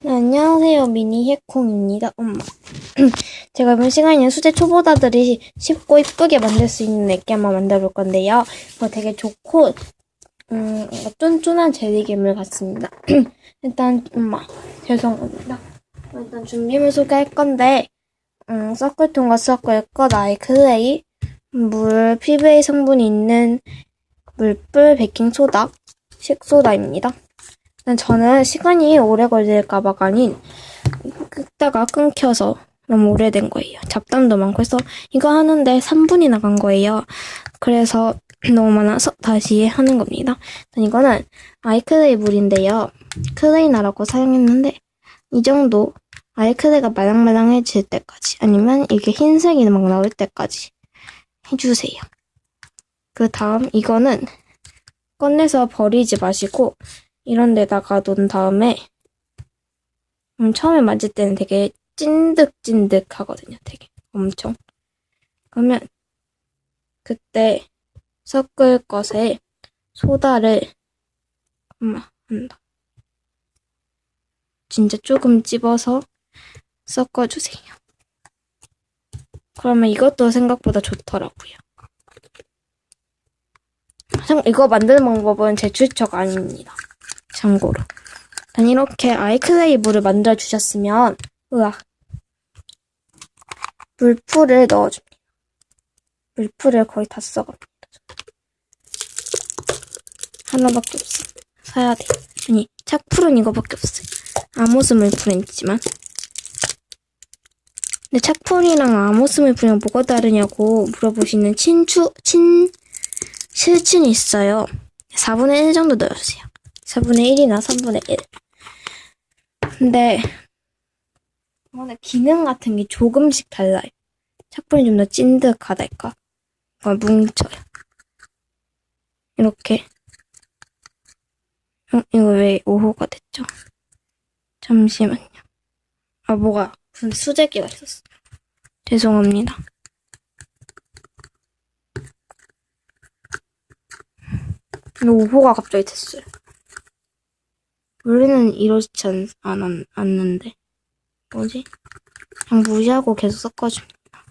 네, 안녕하세요. 미니 해콩입니다. 엄마. 제가 이번 시간에는 수제 초보자들이 쉽고 이쁘게 만들 수 있는 액기 한번 만들어 볼 건데요. 이거 되게 좋고, 음, 쫀쫀한 젤리괴물 같습니다. 일단, 엄마. 죄송합니다. 일단 준비물 소개할 건데, 음, 서클통과 서클 것, 아이 클레이, 물, PVA 성분이 있는 물불, 베킹소다, 식소다입니다. 저는 시간이 오래 걸릴까봐 아닌 끄다가 끊겨서 너무 오래된 거예요. 잡담도 많고 해서 이거 하는데 3분이 나간 거예요. 그래서 너무 많아서 다시 하는 겁니다. 이거는 아이클레이 물인데요. 클레이 나라고 사용했는데 이 정도 아이클레이가 말랑말랑해질 때까지 아니면 이게 흰색이 막 나올 때까지 해주세요. 그 다음 이거는 꺼내서 버리지 마시고 이런 데다가 놓은 다음에 음, 처음에 만질 때는 되게 찐득찐득 하거든요. 되게 엄청. 그러면 그때 섞을 것에 소다를 엄마 한다. 진짜 조금 찝어서 섞어주세요. 그러면 이것도 생각보다 좋더라고요. 참, 이거 만드는 방법은 제 추천가 아닙니다. 참고로. 난 이렇게 아이클레이 물을 만들어 주셨으면, 으악. 물풀을 넣어줍니다. 물풀을 거의 다 써갑니다. 하나밖에 없어. 사야 돼. 아니, 착풀은 이거밖에 없어요. 아모스 물풀은 있지만. 근데 착풀이랑 아모스 물풀이랑 뭐가 다르냐고 물어보시는 친추, 친, 실친이 있어요. 4분의 1 정도 넣어주세요. 4분의 1이나 3분의 1. 근데 이거는 기능 같은 게 조금씩 달라요. 착분이 좀 더 찐득하달까? 어, 뭉쳐요. 이렇게. 어, 이거 왜 5호가 됐죠? 잠시만요. 아, 뭐가 무슨 수제기가 있었어. 죄송합니다. 근데 5호가 갑자기 됐어요. 원래는 이렇지 않, 않, 않는데. 뭐지? 그냥 무시하고 계속 섞어줍니다.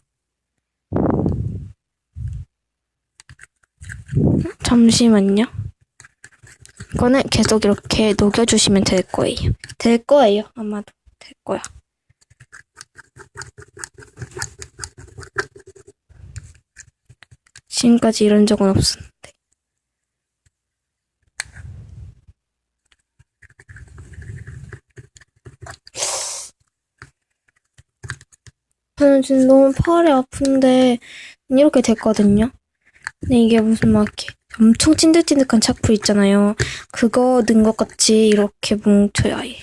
잠시만요. 이거는 계속 이렇게 녹여주시면 될 거예요. 될 거예요. 아마도. 될 거야. 지금까지 이런 적은 없었 저는 지금 너무 팔이 아픈데 이렇게 됐거든요. 근데 이게 무슨 막 엄청 찐득찐득한 착풀 있잖아요. 그거 넣은 것 같이 이렇게 뭉쳐요 아예.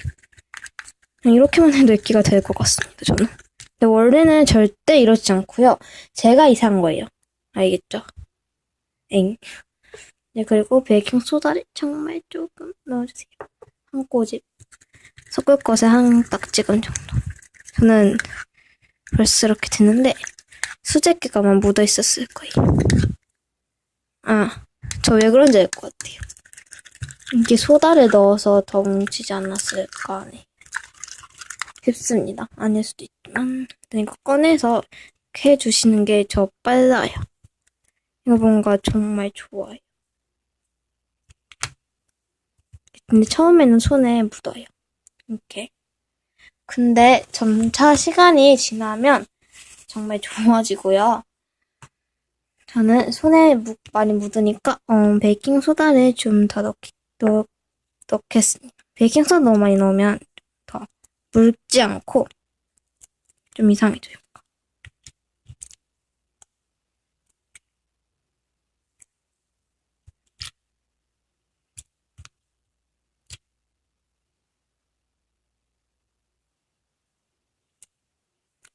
이렇게만 해도 액기가 될 것 같습니다. 저는. 근데 원래는 절대 이러지 않고요. 제가 이상한 거예요. 알겠죠? 엥. 네 그리고 베이킹 소다를 정말 조금 넣어주세요. 한 꼬집. 섞을 것에 한 딱지금 정도. 저는 벌써 이렇게 됐는데 수제기가만 묻어 있었을 거예요. 아, 저 왜 그런지 알 것 같아요. 이게 소다를 넣어서 더 뭉치지 않았을까 하네. 싶습니다. 아닐 수도 있지만 이거 꺼내서 해주시는 게 저 빨라요. 이거 뭔가 정말 좋아요. 근데 처음에는 손에 묻어요. 이렇게. 근데 점차 시간이 지나면 정말 좋아지고요. 저는 손에 묵, 많이 묻으니까 어, 베이킹 소다를 좀 더 넣겠습니다. 베이킹 소다 너무 많이 넣으면 더 묽지 않고 좀 이상해져요.